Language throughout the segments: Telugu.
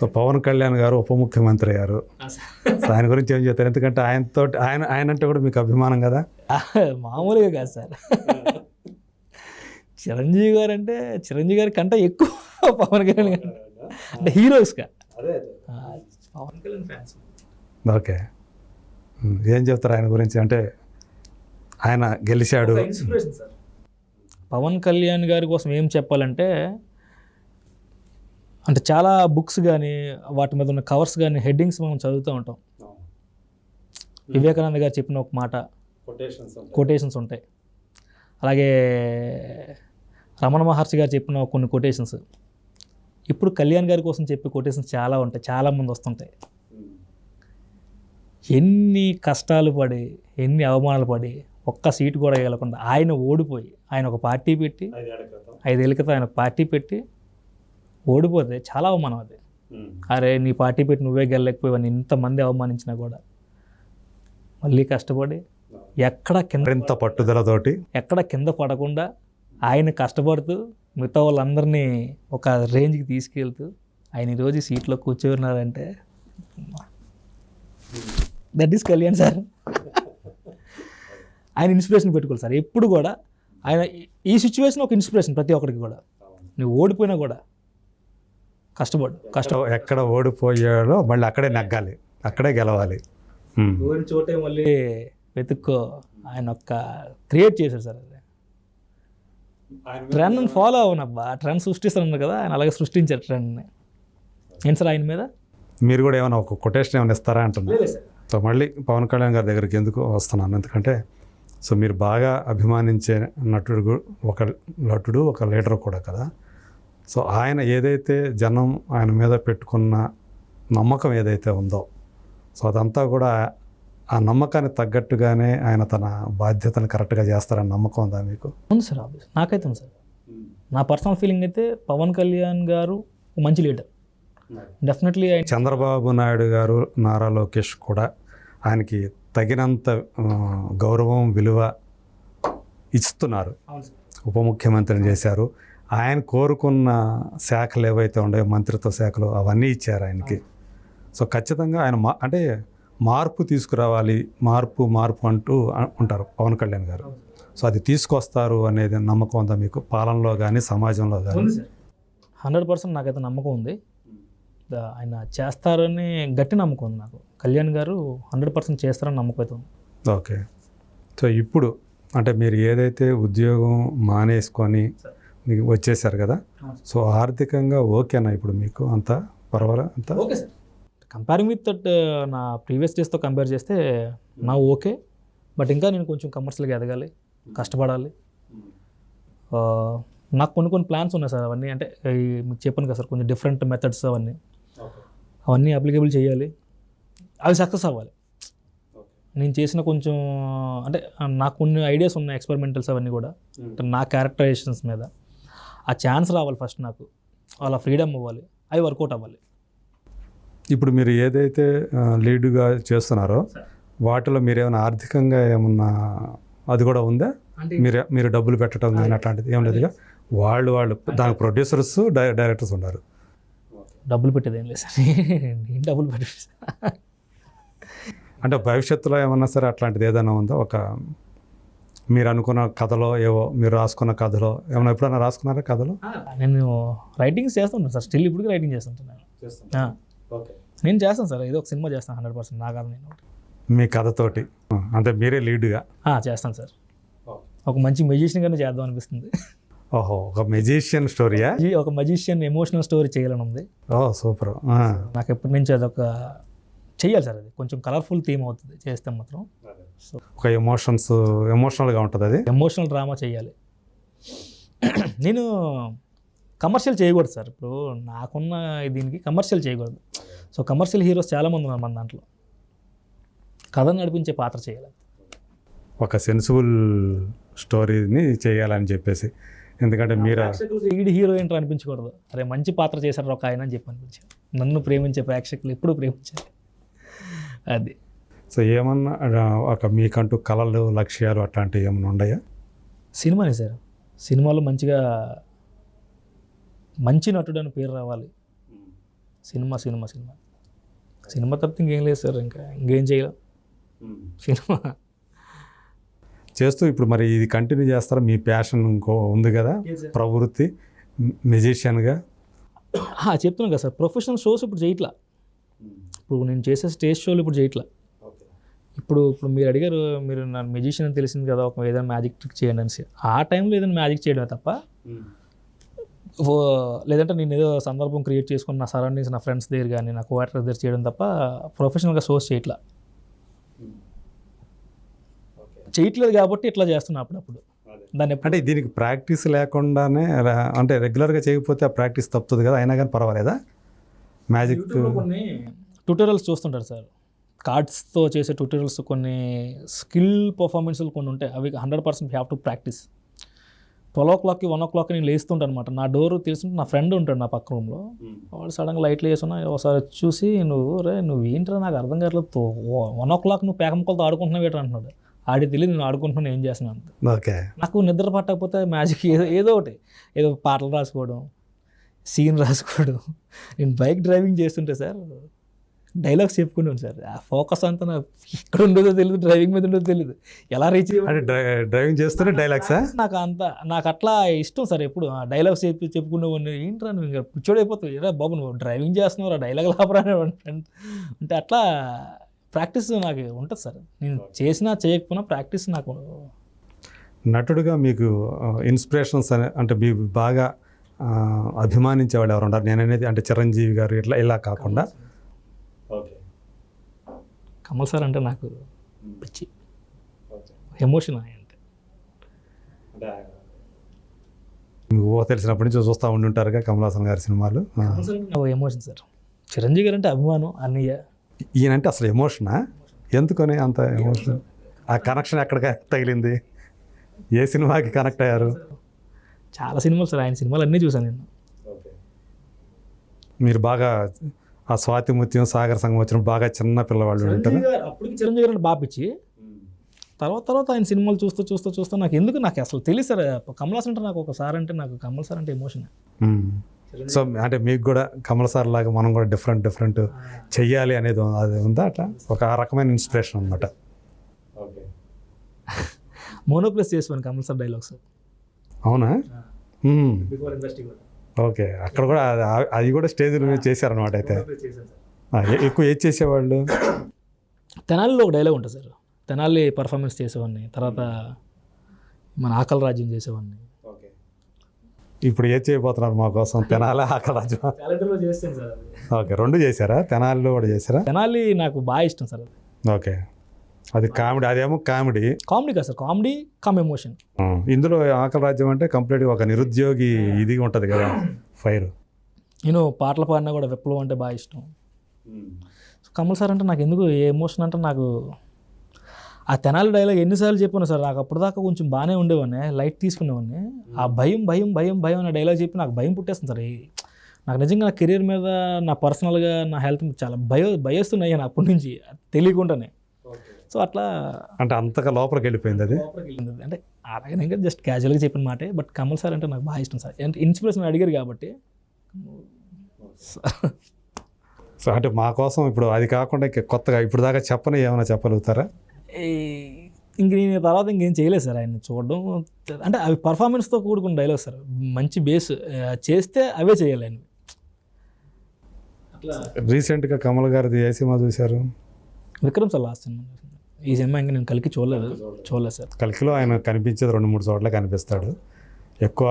సో పవన్ కళ్యాణ్ గారు ఉప ముఖ్యమంత్రి అయ్యారు. సో ఆయన గురించి ఏం చెప్తారు? ఎందుకంటే ఆయనతో ఆయన ఆయన అంటే కూడా మీకు అభిమానం కదా? మామూలుగా కాదు సార్. చిరంజీవి గారు అంటే చిరంజీవి గారి కంటే ఎక్కువ పవన్ కళ్యాణ్ గారు. అంటే హీరోస్గా పవన్ కళ్యాణ్ ఫ్యాన్స్. ఓకే. ఏం చెప్తారు ఆయన గురించి? అంటే ఆయన గెలిచాడు. Inspiration sir. పవన్ కళ్యాణ్ గారి కోసం ఏం చెప్పాలంటే అంటే చాలా బుక్స్ కానీ వాటి మీద ఉన్న కవర్స్ కానీ హెడ్డింగ్స్ మనం చదువుతూ ఉంటాం. వివేకానంద గారు చెప్పిన ఒక మాట కొటేషన్స్ ఉంటాయి. అలాగే రమణ మహర్షి గారు చెప్పిన కొన్ని కొటేషన్స్ ఇప్పుడు కళ్యాణ్ గారి కోసం చెప్పే కొటేషన్స్ చాలా ఉంటాయి చాలా మంది వస్తుంటాయి. ఎన్ని కష్టాలు పడి ఎన్ని అవమానాలు పడి ఒక్క సీటు కూడా గెలకుండా ఆయన ఓడిపోయి ఆయన ఒక పార్టీ పెట్టి ఐదేళ్ళ క్రితం ఆయన ఒక పార్టీ పెట్టి ఓడిపోతే చాలా అవమానం అది. అరే నీ పార్టీ పెట్టి నువ్వే గెలలేకపోయావని ఇంతమంది అవమానించినా కూడా. మళ్ళీ కష్టపడి ఎక్కడ కింద పట్టుదలతోటి ఎక్కడ కింద పడకుండా ఆయన కష్టపడుతూ మిగతా వాళ్ళందరినీ ఒక రేంజ్కి తీసుకెళ్తూ ఆయన ఈరోజు సీట్లో కూర్చోన్నారంటే దట్ ఈస్ కళ్యాణ్ సార్. ఆయన ఇన్స్పిరేషన్ పెట్టుకోవాలి సార్. ఎప్పుడు కూడా ఆయన ఈ- ఈ సిచ్యువేషన్ ఒక ఇన్స్పిరేషన్ ప్రతి ఒక్కరికి కూడా. నువ్వు ఓడిపోయినా కూడా కష్టపడు కష్టం ఎక్కడ ఓడిపోయాడో మళ్ళీ అక్కడే నెగ్గాలి అక్కడే గెలవాలి. ఓడిన చోటే మళ్ళీ వెతుక్కో ఆయన ఒక్క క్రియేట్ చేశారు సార్ అది. ట్రెండ్ ఫాలో అవునబ్బా ట్రెండ్ సృష్టిస్తాను కదా ఆయన అలాగే సృష్టించారు ట్రెండ్ని ఏంటి సార్ ఆయన మీద? మీరు కూడా ఏమైనా ఒక కొటేషన్ ఏమైనా ఇస్తారా అంటున్నారు సో మళ్ళీ పవన్ కళ్యాణ్ గారి దగ్గరికి ఎందుకు వస్తున్నాను? ఎందుకంటే సో మీరు బాగా అభిమానించే నటుడు ఒక నటుడు ఒక లీడర్ కూడా కదా. సో ఆయన ఏదైతే జనం ఆయన మీద పెట్టుకున్న నమ్మకం ఏదైతే ఉందో సో అదంతా కూడా ఆ నమ్మకానికి తగ్గట్టుగానే ఆయన తన బాధ్యతను కరెక్ట్గా చేస్తారని నమ్మకం ఉందా మీకు? ఉంది సార్ ఆబ్వియస్ నాకైతే ఉంది సార్. నా పర్సనల్ ఫీలింగ్ అయితే పవన్ కళ్యాణ్ గారు మంచి లీడర్. డెఫినెట్లీ ఆయన చంద్రబాబు నాయుడు గారు నారా లోకేష్ కూడా ఆయనకి తగినంత గౌరవం విలువ ఇస్తున్నారు. ఉప ముఖ్యమంత్రిని చేశారు. ఆయన కోరుకున్న శాఖలు ఏవైతే ఉన్నాయో మంత్రిత్వ శాఖలు అవన్నీ ఇచ్చారు ఆయనకి. సో ఖచ్చితంగా ఆయన మా అంటే మార్పు తీసుకురావాలి మార్పు మార్పు అంటూ ఉంటారు పవన్ కళ్యాణ్ గారు. సో అది తీసుకొస్తారు అనేది నమ్మకం ఉందా మీకు? పాలనలో కానీ సమాజంలో కానీ హండ్రెడ్ పర్సెంట్ నాకైతే నమ్మకం ఉంది. ఆయన చేస్తారని గట్టి నమ్మకం ఉంది నాకు. కళ్యాణ్ గారు హండ్రెడ్ పర్సెంట్ చేస్తారని నమ్మకం అయితే ఓకే. సో ఇప్పుడు అంటే మీరు ఏదైతే ఉద్యోగం మానేసుకొని వచ్చేసారు కదా? సో ఆర్థికంగా ఓకేనా ఇప్పుడు మీకు? అంత పర్వాలేదు అంత? Okay sir. Comparing with that నా ప్రీవియస్ డేస్తో కంపేర్ చేస్తే నా ఓకే. బట్ ఇంకా నేను కొంచెం కమర్షియల్గా ఎదగాలి కష్టపడాలి. ఆ, నాకు కొన్ని కొన్ని ప్లాన్స్ ఉన్నాయి సార్ అవన్నీ. అంటే మీకు చెప్పాను కదా సార్ కొంచెం డిఫరెంట్ మెథడ్స్ అవన్నీ. అవన్నీ అప్లికేబుల్ చేయాలి. అవి సక్సెస్ అవ్వాలి. నేను చేసిన కొంచెం అంటే నాకు కొన్ని ఐడియాస్ ఉన్నాయి ఎక్స్పెరిమెంటల్స్ అవన్నీ కూడా. అంటే నా క్యారెక్టరైజేషన్స్ మీద. ఆ ఛాన్స్ రావాలి ఫస్ట్ నాకు. అలా ఫ్రీడమ్ అవ్వాలి అవి వర్కౌట్ అవ్వాలి. ఇప్పుడు మీరు ఏదైతే లీడ్గా చేస్తున్నారో వాటిలో మీరు ఏమైనా ఆర్థికంగా ఏమన్నా అది కూడా ఉందా? మీరు మీరు డబ్బులు పెట్టడం కానీ అట్లాంటిది ఏం లేదుగా వాళ్ళు వాళ్ళు దానికి ప్రొడ్యూసర్స్ డైరెక్టర్స్ ఉన్నారు. డబ్బులు పెట్టేది ఏం లేదు సార్. నేను డబ్బులు పెట్టేది అంటే భవిష్యత్తులో ఏమన్నా సరే అట్లాంటిది ఏదైనా ఉందా? ఒక మీరు అనుకున్న కథలో ఏవో మీరు రాసుకున్న కథలో ఏమైనా ఎప్పుడైనా రాసుకున్నారా కథలో? నేను రైటింగ్స్ చేస్తుంటాను సార్. స్టిల్ ఇప్పటికీ రైటింగ్ చేస్తుంటాను ఆ. నేను చేస్తాను సార్. ఏదో ఒక సినిమా చేస్తాను హండ్రెడ్ పర్సెంట్ నా కాదు నేను. మీ కథతోటి. అంటే మీరే లీడ్గా. ఆ, చేస్తాను సార్. ఒక మంచి మెజిషియన్గానే చేద్దాం అనిపిస్తుంది. ఓహో ఒక మెజిషియన్ స్టోరీయా ఈ ఒక మెజిషియన్ ఎమోషనల్ స్టోరీ చేయాలని ఉంది. Oh super. నాకు ఎప్పటి నుంచి అదొక చెయ్యాలి సార్ అది. కొంచెం కలర్ఫుల్ థీమ్ అవుతుంది చేస్తే మాత్రం. సో ఒక ఎమోషన్స్ ఎమోషనల్గా ఉంటుంది అది. ఎమోషనల్ డ్రామా చేయాలి. నేను కమర్షియల్ చేయకూడదు సార్. ఇప్పుడు నాకున్న దీనికి కమర్షియల్ చేయకూడదు. సో కమర్షియల్ హీరోస్ చాలామంది ఉన్నారు మన దాంట్లో. కథను నడిపించే పాత్ర చేయాలి. ఒక సెన్సిబుల్ స్టోరీని చేయాలని చెప్పేసి. ఎందుకంటే మీరు ఈడి హీరో ఏంటో అనిపించకూడదు. అరే మంచి పాత్ర చేశారు ఒక ఆయన అని చెప్పి అనిపించారు నన్ను ప్రేమించే ప్రేక్షకులు ఎప్పుడు ప్రేమించారు అది. సో ఏమన్నా ఒక మీకంటూ కళలు లక్ష్యాలు అట్లాంటివి ఏమైనా ఉన్నాయా? సినిమానే సార్. సినిమాలో మంచిగా మంచి నటుడు అని పేరు రావాలి. Cinema cinema cinema. సినిమా తప్పితే ఇంకేం లేదు సార్ ఇంకా ఇంకేం చేయలేం? సినిమా. చేస్తూ ఇప్పుడు మరి ఇది కంటిన్యూ చేస్తారా? మీ ప్యాషన్ ఇంకో ఉంది కదా? ప్రవృత్తి మెజిషియన్గా? చెప్తున్నాను కదా సార్. ప్రొఫెషనల్ షోస్ ఇప్పుడు చేయట్లా. ఇప్పుడు నేను చేసే స్టేజ్ షోలు ఇప్పుడు చేయట్లా. ఇప్పుడు ఇప్పుడు మీరు అడిగారు మీరు నా మెజిషియన్ అని తెలిసింది కదా ఒక ఏదైనా మ్యాజిక్ ట్రిక్ చేయండి అనేసి. ఆ టైంలో ఏదైనా మ్యాజిక్ చేయడమే తప్ప లేదంటే నేను ఏదో సందర్భం క్రియేట్ చేసుకుని నా సరౌండింగ్స్ నా ఫ్రెండ్స్ దగ్గర కానీ నా కోఆక్టర్ దగ్గర చేయడం తప్ప ప్రొఫెషనల్గా షోస్ చేయట్లా. చేయట్లేదు కాబట్టి ఇట్లా చేస్తున్నా అప్పుడప్పుడు. దాన్ని అంటే దీనికి ప్రాక్టీస్ లేకుండానే అంటే రెగ్యులర్గా చేయకపోతే ఆ ప్రాక్టీస్ తప్పుతుంది కదా అయినా కానీ పర్వాలేదా? మ్యాజిక్ కొన్ని ట్యూటోరియల్స్ చూస్తుంటారు సార్. కార్డ్స్తో చేసే ట్యూటోరియల్స్ కొన్ని స్కిల్ పర్ఫార్మెన్స్లు కొన్ని ఉంటాయి. అవి hundred percent have to practice. Twelve ఓ క్లాక్కి వన్ ఓ క్లాక్కి నేను లేస్తుంటాను అనమాట నా డోర్ తెలిసి నా ఫ్రెండ్ ఉంటాడు నా పక్క రూమ్లో. వాడు సడన్గా లైట్లు వేసున్నా ఒకసారి చూసి నువ్వు రే నువ్వు ఏంట్రా నాకు అర్థం కావట్లేదు వన్ ఓ క్లాక్ నువ్వు పేకముక్కలతో ఆడుకుంటున్నావు ఏంట్రా? అంటున్నాడు. ఆడి తెలియదు నేను ఆడుకుంటున్నాను ఏం చేస్తున్నాను ఓకే. నాకు నిద్ర పట్టకపోతే మ్యాజిక్ ఏదో ఏదో ఒకటి. ఏదో పాటలు రాసుకోవడం సీన్ రాసుకోవడం. నేను బైక్ డ్రైవింగ్ చేస్తుంటే సార్ డైలాగ్స్ చెప్పుకున్నాను సార్ ఆ ఫోకస్ అంతా నా ఎక్కడ ఉండదో తెలియదు డ్రైవింగ్ మీద ఉండదో తెలియదు ఎలా రీచ్ డ్రైవింగ్ చేస్తూనే డైలాగ్సా? నాకు అంత నాకు అట్లా ఇష్టం సార్ ఎప్పుడు. ఆ డైలాగ్స్ చెప్పి చెప్పుకునేవాడిని ఏంట్రా నువ్వు ఇంకా పిచ్చోడైపోతావు ఏరా బాబు నువ్వు డ్రైవింగ్ చేస్తున్నావు డైలాగ్ లాపరా అంటే అట్లా ప్రాక్టీస్ నాకు ఉంటుంది సార్. నేను చేసినా చేయకపోయినా ప్రాక్టీస్ నాకు నటుడుగా మీకు ఇన్స్పిరేషన్స్ అనే అంటే మీ బాగా ఆ, అభిమానించే వాళ్ళు ఎవరు ఉంటారు నేను అనేది అంటే చిరంజీవి గారు ఇట్లా ఇలా కాకుండా. కమల్ సార్ అంటే నాకు పిచ్చి. ఎమోషన్ అంటే మీకు ఊహ తెలిసినప్పటి నుంచి చూస్తూ ఉండి ఉంటారుగా కమల్ హాసన్ గారి సినిమాలు. అంటే ఎమోషన్ సార్. చిరంజీవి గారు అంటే అభిమానం అన్నయ్య. ఈయనంటే అసలు ఎమోషనా? ఎందుకని అంత ఎమోషన్? ఆ కనెక్షన్ ఎక్కడ తగిలింది? ఏ సినిమాకి కనెక్ట్ అయ్యారు? చాలా సినిమాలు సార్ ఆయన సినిమాలు అన్నీ చూసాను నేను మీరు బాగా ఆ స్వాతి ముత్యం సాగర సంగం వచ్చినప్పుడు బాగా చిన్న పిల్లవాళ్ళు ఉంటారు. అప్పటికి చిరంజీవి గారు అంటే బాగా పిచ్చి తర్వాత తర్వాత ఆయన సినిమాలు చూస్తూ చూస్తూ చూస్తూ నాకు ఎందుకు నాకు అసలు తెలియదు సార్. కమల్ హాసన్ అంటే నాకు ఒకసారి అంటే నాకు కమల్ సార్ అంటే ఎమోషన్ సో అంటే మీకు కూడా కమల్ సార్ లాగా మనం కూడా డిఫరెంట్ డిఫరెంట్ చెయ్యాలి అనేది అది ఉందా అట్లా? ఒక ఆ రకమైన ఇన్స్పిరేషన్ అనమాట మోనోప్లస్ చేసాను కమల్ సార్ డైలాగ్స్ అవునా. బిఫోర్ ఇండస్ట్రీ కూడా. ఓకే. అక్కడ కూడా అది- కూడా స్టేజ్ మీద చేశారనమాట అయితే. ఎక్కువ ఏది చేసేవాళ్ళు? తెనాలిలో ఒక డైలాగ్ ఉంటుంది సార్. తెనాలి పర్ఫార్మెన్స్ చేసేవాడిని తర్వాత మన ఆకలి రాజ్యం చేసేవాడిని. ఇప్పుడు ఏది చేయబోతున్నారు మా కోసం? తెనాలి సార్ అది. ఓకే. రెండు చేశారా? తెనాలిలో కూడా చేశారా? తెనాలి నాకు బాగా ఇష్టం సార్ అది. ఓకే. అది కామెడీ అదేమో కామెడీ. కామెడీ కాదు సార్ కామెడీ కమ్ ఎమోషన్. ఇందులో ఆకలి రాజ్యం అంటే కంప్లీట్గా ఒక నిరుద్యోగి ఇది ఉంటుంది కదా ఫైర్. నేను పాటలు పాడినా కూడా విప్లవం అంటే బాగా ఇష్టం. కమల్ సార్ అంటే నాకు ఎందుకు ఏ ఎమోషన్ అంటే నాకు ఆ తెనాలి డైలాగ్ ఎన్నిసార్లు చెప్పాను సార్ నాకు అప్పటిదాకా కొంచెం బాగానే ఉండేవాడిని లైట్ తీసుకునేవాడిని. ఆ భయం భయం భయం భయం అనే డైలాగ్ చెప్పి నాకు భయం పుట్టేస్తుంది సార్. నాకు నిజంగా నా కెరీర్ మీద నా పర్సనల్గా నా హెల్త్ మీద చాలా భయ భయస్తున్నాయి నేను అప్పటి నుంచి తెలియకుండానే. సో అట్లా అంటే అంతగా లోపలికి వెళ్ళిపోయింది అది. అంటే అలాగే ఇంకా జస్ట్ క్యాజువల్గా చెప్పిన మాటే బట్ కమల్ సార్ అంటే నాకు బాగా ఇష్టం సార్ అంటే ఇన్స్పిరేషన్ అడిగారు కాబట్టి. సో అంటే మా కోసం ఇప్పుడు అది కాకుండా ఇంకా కొత్తగా ఇప్పుడు దాకా చెప్పని ఏమైనా చెప్పగలుగుతారా? ఇంక నేను తర్వాత ఇంకేం చేయలేదు సార్ ఆయన చూడడం. అంటే అవి పర్ఫార్మెన్స్తో కూడుకున్న డైలాగ్ సార్ మంచి బేస్ చేస్తే అవే చేయాలి ఆయన రీసెంట్గా కమల్ గారిది ఏ సినిమా చూశారు? విక్రమ్ సార్ లాస్ట్ సినిమా ఈ సినిమా ఇంకా నేను కలికి చూడలేదు. చూడలేదు సార్. కలికిలో ఆయన కనిపించేది రెండు మూడు చోట్ల కనిపిస్తాడు. ఎక్కువ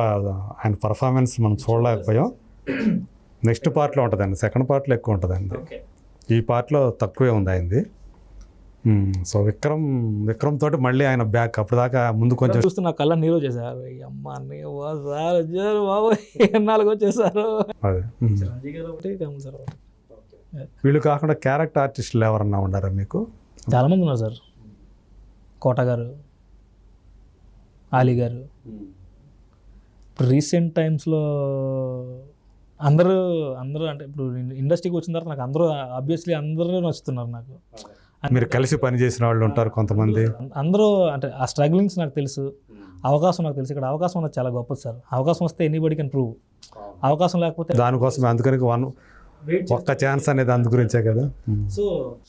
ఆయన పర్ఫార్మెన్స్ మనం చూడలేకపోయాం. నెక్స్ట్ పార్ట్లో ఉంటుందండి. సెకండ్ పార్ట్లో ఎక్కువ ఉంటుందండి. ఓకే. ఈ పార్ట్లో తక్కువే ఉంది ఆయనది. సో విక్రమ్ విక్రమ్ తోటి మళ్ళీ ఆయన బ్యాక్ అప్పుడు దాకా ముందు కొంచెం చూస్తే నా కళ్ళ నీరు వచ్చేసారు. అమ్మ బాబు ఎన్నాళ్ళకి వచ్చేసారు. అదే. వీళ్ళు కాకుండా క్యారెక్టర్ ఆర్టిస్టులు ఎవరన్నా ఉన్నారా మీకు? చాలామంది ఉన్నారు సార్. కోట గారు ఆలీ గారు. ఇప్పుడు రీసెంట్ టైమ్స్లో అందరూ అందరూ అంటే ఇప్పుడు ఇండస్ట్రీకి వచ్చిన తర్వాత నాకు అందరూ ఆబ్వియస్లీ అందరూ నచ్చుతున్నారు నాకు. మీరు కలిసి పని చేసిన వాళ్ళు ఉంటారు కొంతమంది. అందరూ అంటే ఆ స్ట్రగ్లింగ్స్ నాకు తెలుసు. అవకాశం నాకు తెలుసు. ఇక్కడ అవకాశం అనేది చాలా గొప్పది సార్. అవకాశం వస్తే ఎనీబడి కెన్ ప్రూవ్. అవకాశం లేకపోతే దానికోసం అందుకని వన్ ఒక్క ఛాన్స్ అనేది అందు గురించే కదా? ఉమ్. సో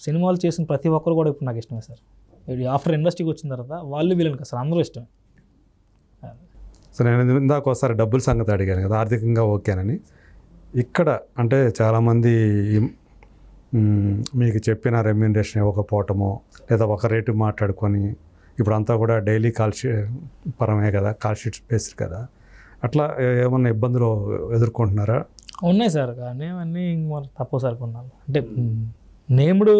సినిమాలు చేసిన ప్రతి ఒక్కరు కూడా ఇప్పుడు నాకు ఇష్టమే సార్. ఆఫ్టర్ ఇండస్ట్రీకి వచ్చిన తర్వాత వాళ్ళు వీళ్ళని కదా సార్ అందరూ ఇష్టమే. సో నేను ఇందాక ఒకసారి డబ్బుల సంగతి అడిగాను కదా ఆర్థికంగా ఓకేనని ఇక్కడ అంటే చాలామంది మీకు చెప్పిన రెమ్యూనరేషన్ ఇవ్వకపోవటమో లేదా ఒక రేటు మాట్లాడుకొని ఇప్పుడు అంతా కూడా డైలీ కాల్ షీ పరమే కదా కాల్ షీట్స్ బేస్డ్ కదా. అట్లా ఏమన్నా ఇబ్బందులు ఎదుర్కొంటున్నారా? ఉన్నాయి సార్ కానీ అవన్నీ మరి తక్కువ సార్ కొన్నాళ్ళు. అంటే నేమ్డ్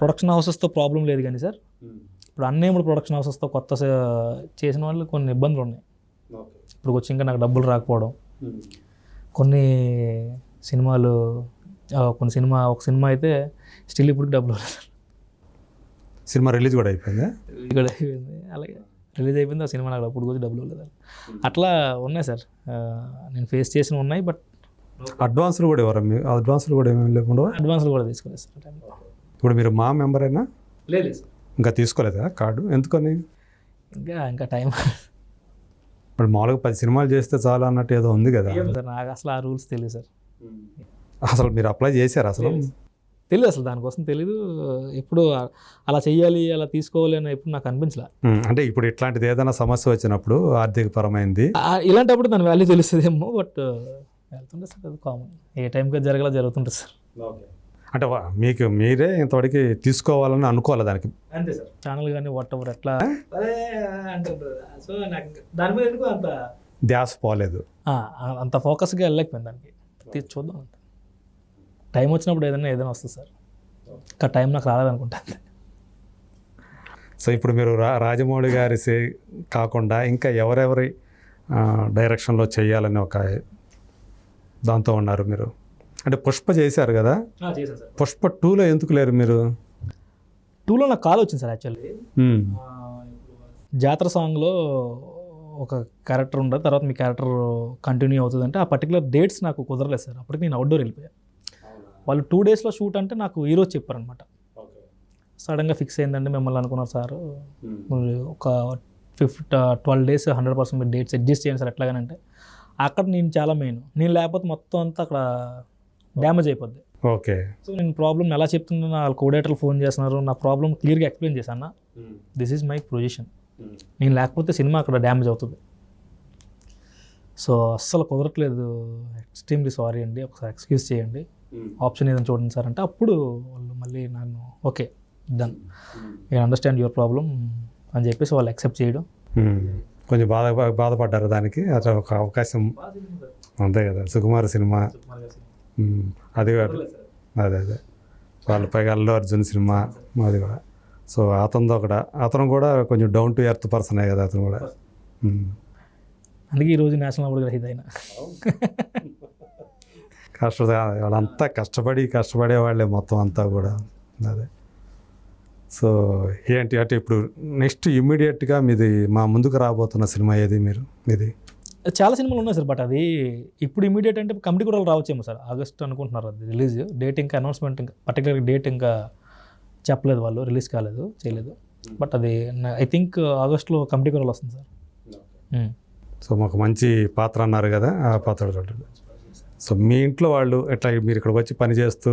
ప్రొడక్షన్ హౌసెస్తో ప్రాబ్లం లేదు కానీ సార్. ఇప్పుడు అన్నేమ్డ్ ప్రొడక్షన్ హౌసెస్తో కొత్త చేసిన వాళ్ళు కొన్ని ఇబ్బందులు ఉన్నాయి. ఇప్పుడు వచ్చి ఇంకా నాకు డబ్బులు రాకపోవడం. కొన్ని సినిమాలు కొన్ని సినిమా ఒక సినిమా అయితే స్టిల్ ఇప్పుడు డబ్బులు రాలేదు. సినిమా రిలీజ్ కూడా అయిపోయిందా? రిలీజ్ కూడా అయిపోయింది. అలాగే. రిలీజ్ అయిపోయింది ఆ సినిమా నాకు అప్పుడు కూడా డబ్బులు లేదు అట్లా ఉన్నాయి సార్. నేను ఫేస్ చేసిన ఉన్నాయి బట్ అడ్వాన్సులు కూడా ఇవ్వరా మీ అడ్వాన్సులు కూడా ఏమేమి లేకుండా? అడ్వాన్స్లు కూడా తీసుకోలేదు సార్ ఇప్పుడు మీరు మా మెంబర్ అయినా? లేదు సార్. ఇంకా తీసుకోలేదా కార్డు? ఎందుకని? ఇంకా ఇంకా టైం ఇప్పుడు మామూలుగా పది సినిమాలు చేస్తే చాలు అన్నట్టు ఏదో ఉంది కదా. సార్ నాకు అసలు ఆ రూల్స్ తెలియదు సార్. అసలు మీరు అప్లై చేశారు అసలు? తెలియదు అసలు దానికోసం తెలీదు. ఎప్పుడు అలా చెయ్యాలి అలా తీసుకోవాలి అని ఎప్పుడు నాకు అనిపించలే. అంటే ఇప్పుడు ఇట్లాంటిది ఏదైనా సమస్య వచ్చినప్పుడు ఆర్థిక పరమైంది ఇలాంటప్పుడు దాని వాల్యూ తెలుస్తుందేమో బట్ వెళ్తుంటే సార్ అది కామన్ ఏ టైంకి జరగలా జరుగుతుంటుంది సార్. అంటే వా- మీకు మీరే ఇంతవరకు తీసుకోవాలని అనుకోవాలి దానికి? అంతే సార్. ఛానల్ కానీ వాట్ ఎవర్ ఎట్లా సో నాకు దాని మీద ఎందుకు అంత ధ్యాస పోలేదు. అంత ఫోకస్గా వెళ్ళలేకపోయింది దానికి. తీ- చూద్దాం అంతే. టైం వచ్చినప్పుడు ఏదైనా ఏదైనా వస్తుంది సార్. ఇంకా టైం నాకు రాలేదనుకుంటా సో ఇప్పుడు మీరు రా రాజమౌళి గారి సే- కాకుండా ఇంకా ఎవరెవరి డైరెక్షన్లో చేయాలని ఒక దాంతో ఉన్నారు మీరు? అంటే పుష్ప చేశారు కదా? పుష్ప టూలో ఎందుకు లేరు మీరు? టూలో నాకు కాల్ వచ్చింది సార్ యాక్చువల్లీ. జాతర సాంగ్లో ఒక క్యారెక్టర్ ఉండదు తర్వాత మీ క్యారెక్టర్ కంటిన్యూ అవుతుంది అంటే ఆ పర్టికులర్ డేట్స్ నాకు కుదరలేదు సార్. అప్పటికి నేను అవుట్డోర్ వెళ్ళిపోయా. వాళ్ళు టూ డేస్లో షూట్ అంటే నాకు ఈరోజు చెప్పారనమాట సడన్గా ఫిక్స్ అయిందండి మిమ్మల్ని అనుకున్నారు సార్. ఒక fifth twelve days hundred percent మీరు డేట్స్ అడ్జస్ట్ చేయండి సార్ ఎట్లాగనంటే అక్కడ నేను చాలా మెయిన్ నేను లేకపోతే మొత్తం అంతా అక్కడ డ్యామేజ్ అయిపోద్ది. ఓకే సో నేను ప్రాబ్లమ్ ఎలా చెప్తున్నా వాళ్ళ కోడేటర్లు ఫోన్ చేస్తున్నారు. నా ప్రాబ్లమ్ క్లియర్గా ఎక్స్ప్లెయిన్ చేశాను దిస్ ఈజ్ మై పొజిషన్ నేను లేకపోతే సినిమా అక్కడ డ్యామేజ్ అవుతుంది. సో అస్సలు కుదరట్లేదు. ఎక్స్ట్రీమ్లీ సారీ అండి. ఒకసారి ఎక్స్క్యూజ్ చేయండి. ఆప్షన్ ఏదైనా చూడండి సార్ అంటే అప్పుడు వాళ్ళు మళ్ళీ నన్ను ఓకే డన్ నేను అండర్స్టాండ్ యువర్ ప్రాబ్లం అని చెప్పేసి వాళ్ళు యాక్సెప్ట్ చేయడం. ఉమ్, కొంచెం బాధ బాధపడ్డారు దానికి. అట్లా ఒక అవకాశం అంతే కదా. సుకుమార్ సినిమా. ఉమ్, అది కూడా అదే అదే. వాళ్ళ పైగా అల్లు అర్జున్ సినిమా అది కూడా. సో అతనితో కూడా అతను కూడా కొంచెం డౌన్ టు ఎర్త్ పర్సనే కదా అతను కూడా. అందుకే ఈరోజు నేషనల్ అవార్డు గ్రహీత అయినా. కష్ట వాళ్ళంతా కష్టపడి కష్టపడే వాళ్ళే మొత్తం అంతా కూడా. అదే. సో ఏంటి అంటే ఇప్పుడు నెక్స్ట్ ఇమ్మీడియట్గా మీది మా ముందుకు రాబోతున్న సినిమా ఏది మీరు? మీది? చాలా సినిమాలు ఉన్నాయి సార్ బట్ అది ఇప్పుడు ఇమీడియట్ అంటే కమిటీ కూడా రావచ్చేమో సార్. ఆగస్ట్ అనుకుంటున్నారు అది రిలీజ్. డేట్ ఇంకా అనౌన్స్మెంట్ ఇంకా పర్టికులర్ డేట్ ఇంకా చెప్పలేదు వాళ్ళు రిలీజ్ కాలేదు చేయలేదు. బట్ అది ఐ థింక్ ఆగస్ట్లో కమిటీ కూడా వస్తుంది సార్. సో మాకు మంచి పాత్ర అన్నారు కదా ఆ పాత్ర చూడండి. సో మీ ఇంట్లో వాళ్ళు ఎట్లా మీరు ఇక్కడికి వచ్చి పని చేస్తూ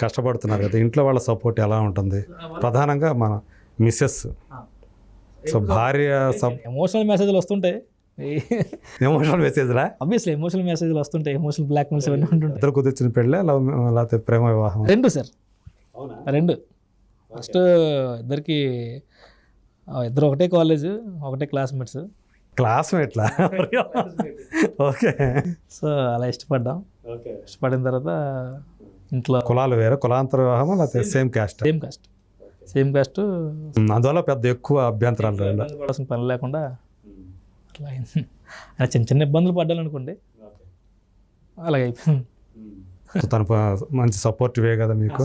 కష్టపడుతున్నారు కదా ఇంట్లో వాళ్ళ సపోర్ట్ ఎలా ఉంటుంది? ప్రధానంగా మన మిస్సెస్. సో భార్య సప్ ఎమోషనల్ మెసేజ్లు వస్తుంటాయి ఎమోషనల్ మెసేజ్లా ఆబ్వియస్లీ ఎమోషనల్ మెసేజ్లు వస్తుంటాయి ఎమోషనల్ బ్లాక్ మెయిల్స్ అవన్నీ ఉంటుంటాయి. ఇద్దరు కుదిర్చిన పెళ్ళే లవ్ లేకపోతే ప్రేమ వివాహం? రెండు సార్. రెండు. ఫస్ట్ ఇద్దరికి ఇద్దరు ఒకటే కాలేజ్ ఒకటే క్లాస్మేట్స్ క్లాస్మేట్లా ఓకే సో అలా ఇష్టపడ్డాం. ఇష్టపడిన తర్వాత ఇంట్లో కులాలు వేరే కులాంతర వివాహమా లేకపోతే same caste same caste same caste అందువల్ల పెద్ద ఎక్కువ అభ్యంతరాలు పడాల్సిన పని లేకుండా అట్లా అయింది. అలా చిన్న చిన్న ఇబ్బందులు పడ్డాలనుకోండి. అలాగే అయిపోయింది. తను మంచి సపోర్టివే కదా మీకు?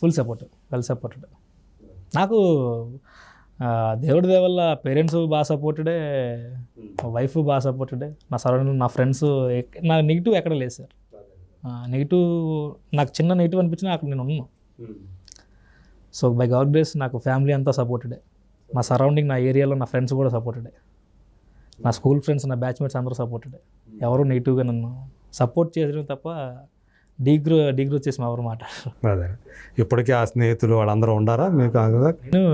ఫుల్ సపోర్ట్ వెల్ సపోర్టెడ్ నాకు దేవుడి దేవల్ల పేరెంట్స్ బాగా సపోర్టెడే వైఫ్ బాగా సపోర్టెడే. నా సరౌండింగ్ నా ఫ్రెండ్స్ నా నెగిటివ్ ఎక్కడ లేదు సార్. నెగిటివ్ నాకు చిన్న నెగిటివ్ అనిపించినా అక్కడ నేను ఉన్నాను సో బై గాడ్ గ్రేస్ నాకు ఫ్యామిలీ అంతా సపోర్టెడే. మా సరౌండింగ్ నా ఏరియాలో నా ఫ్రెండ్స్ కూడా సపోర్టెడే. నా స్కూల్ ఫ్రెండ్స్ నా బ్యాచ్మేట్స్ అందరూ సపోర్టెడే. ఎవరు నెగిటివ్గా నన్ను సపోర్ట్ చేయడం తప్ప డీగ్రో డీగ్రో వచ్చేసి మా ఎవరు మాట్లాడారు. అదే. ఇప్పటికీ ఆ స్నేహితులు వాళ్ళందరూ ఉండారా? మీకు నేను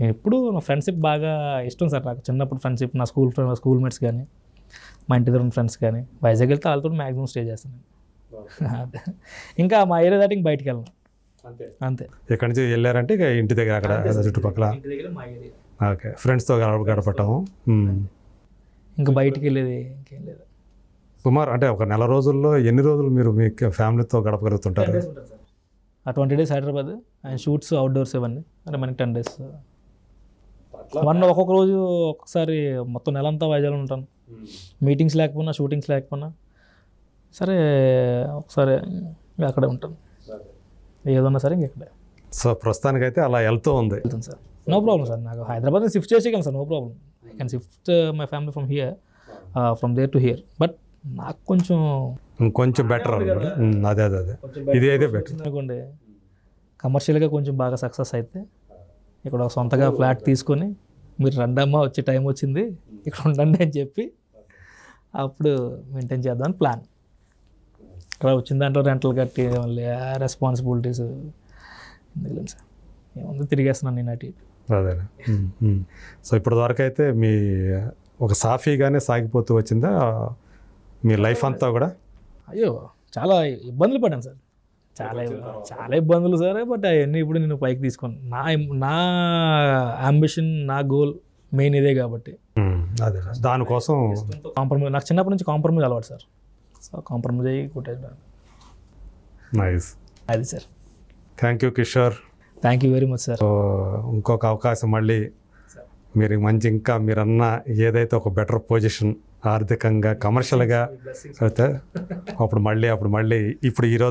నేను ఎప్పుడు నా ఫ్రెండ్షిప్ బాగా ఇష్టం సార్ నాకు. చిన్నప్పుడు ఫ్రెండ్షిప్ నా స్కూల్ ఫ్రెండ్ స్కూల్ మేట్స్ కానీ మా ఇంటి దగ్గర ఫ్రెండ్స్ కానీ వైజాగ్ వెళ్తే వాళ్ళతో మ్యాక్సిమం స్టే చేస్తాను. ఇంకా మా ఏరియా దాటి ఇంక బయటికి వెళ్ళను. అంతే. ఇక్కడి నుంచి వెళ్ళారంటే ఇక ఇంటి దగ్గర అక్కడ చుట్టుపక్కల? ఓకే. ఫ్రెండ్స్తో గడప గడపటం. ఇంకా బయటికి వెళ్ళేది ఇంకేం లేదు. సుమారు అంటే ఒక నెల రోజుల్లో ఎన్ని రోజులు మీరు మీ ఫ్యామిలీతో గడపగలుగుతుంటారు? ఆ twenty days Hyderabad and shoots outdoors ఇవన్నీ. అంటే మనకి టెన్ డేస్. వన్ ఒక్కొక్క రోజు ఒక్కొక్కసారి మొత్తం నెల అంతా వైజాగ్లో ఉంటాను మీటింగ్స్ లేకపోయినా షూటింగ్స్ లేకపోయినా సరే ఒకసారి అక్కడే ఉంటాను ఏదన్నా సరే ఇంక ఇక్కడే. సో ప్రస్తుతానికైతే అలా వెళ్తూ ఉంది. వెళ్తాను సార్. No problem sir. నాకు Hyderabad shift చేసేయగలను sir. No problem I can shift my family from here from there to here but నాకు కొంచెం ఇంకొంచెం బెటర్ అదే అదే అదే ఇది అయితే బెటర్ అనుకోండి. కమర్షియల్గా కొంచెం బాగా సక్సెస్ అయితే ఇక్కడ సొంతగా ఫ్లాట్ తీసుకొని మీరు రండమ్మా వచ్చే టైం వచ్చింది ఇక్కడ ఉండండి అని చెప్పి అప్పుడు మెయింటైన్ చేద్దామని ప్లాన్ ఇక్కడ వచ్చిన దాంట్లో రెంటలు కట్టి మళ్ళీ రెస్పాన్సిబిలిటీస్ ఎందుకు సార్? ఏముంది తిరిగేస్తున్నాను నేను అటు ఇటు. అదే. సో ఇప్పటి వరకు అయితే మీ ఒక సాఫీగానే సాగిపోతూ వచ్చిందా? మీ లైఫ్ అంతా కూడా? అయ్యో చాలా ఇబ్బందులు పడ్డాను సార్. చాలా చాలా ఇబ్బందులు సార్ బట్ అవన్నీ ఇప్పుడు నేను పైకి తీసుకోను నా నా అంబిషన్ నా గోల్ మెయిన్ ఇదే కాబట్టి. అదే దానికోసం కాంప్రమైజ్ నాకు చిన్నప్పటి నుంచి కాంప్రమైజ్ అలవాటు సార్. సో కాంప్రమైజ్ అయ్యి కొట్టేసాను నైస్ అది sir. Thank you Kishore thank you very much sir ఇంకొక అవకాశం మళ్ళీ మీరు మంచి ఇంకా మీరన్న ఏదైతే ఒక బెటర్ పొజిషన్ ఆర్థికంగా కమర్షియల్గా అయితే అప్పుడు మళ్ళీ అప్పుడు మళ్ళీ ఇప్పుడు ఈరోజు